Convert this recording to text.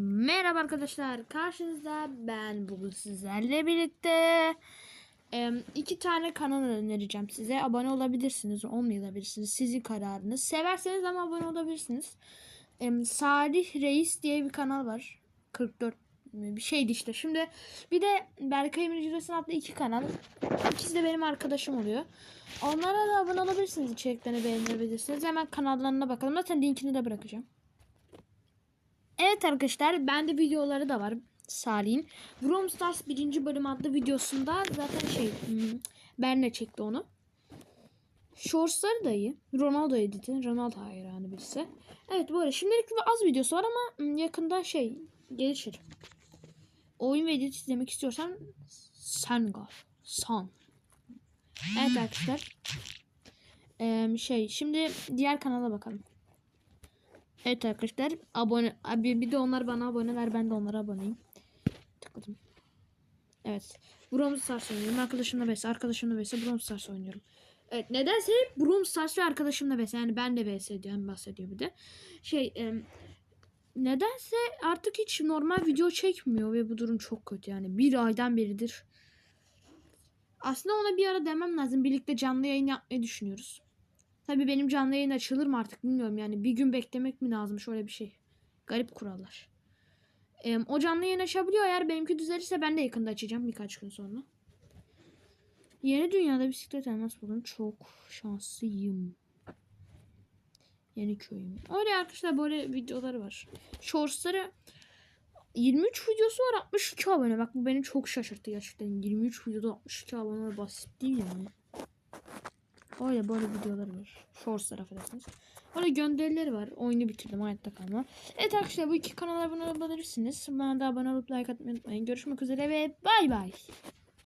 Merhaba arkadaşlar. Karşınızda ben bugün sizlerle birlikte iki tane kanal önereceğim size. Abone olabilirsiniz, olmayabilirsiniz. Sizin kararınız. Severseniz ama abone olabilirsiniz. Salih Reis diye bir kanal var. 44 bir şeydi işte. Şimdi bir de Berkay Emir Cüzesi adlı iki kanal. İkisi de benim arkadaşım oluyor. Onlara da abone olabilirsiniz. içeriklerini beğenebilirsiniz. Hemen kanallarına bakalım. Zaten linkini de bırakacağım. Evet arkadaşlar bende videoları da var Salih'in. Brawl Stars 1. bölüm adlı videosunda zaten şey hmm, Berne çekti onu. Shortsları da iyi. Ronaldo editi. Ronaldo hayranı birisi. Evet böyle şimdilik az videosu var ama hmm, yakında şey gelişir. Oyun ve edit izlemek istiyorsan Sengal. San. Evet arkadaşlar. Ee, şey şimdi diğer kanala bakalım. Evet arkadaşlar abone abi bir de onlar bana aboneler ben de onlara aboneyim. Tıkladım. Evet. Brawl Stars oynuyorum. Arkadaşımla bes, arkadaşımla bes, Brawl Stars oynuyorum. Evet nedense hep Brawl Stars ve arkadaşımla bes. Yani ben de bes ediyorum, bahsediyor bir de. Şey e, nedense artık hiç normal video çekmiyor ve bu durum çok kötü yani. Bir aydan beridir. Aslında ona bir ara demem lazım. Birlikte canlı yayın yapmayı düşünüyoruz. Tabii benim canlı yayın açılır mı artık bilmiyorum yani. Bir gün beklemek mi lazım şöyle bir şey. Garip kurallar. Ee, o canlı yayın açabiliyor. Eğer benimki düzelirse ben de yakında açacağım birkaç gün sonra. Yeni dünyada bisiklet elmas buldum. Çok şanslıyım. Yeni köyüm. Öyle arkadaşlar böyle videoları var. Shortsları 23 videosu var 62 abone. Bak bu beni çok şaşırttı gerçekten. 23 videoda 62 abone basit değil yani. Öyle böyle videoları var. Shortslar affedersiniz. Öyle gönderileri var. Oyunu bitirdim hayatta kalma. Evet arkadaşlar bu iki kanala abone olabilirsiniz. Bana da abone olup like atmayı unutmayın. Görüşmek üzere ve bay bay.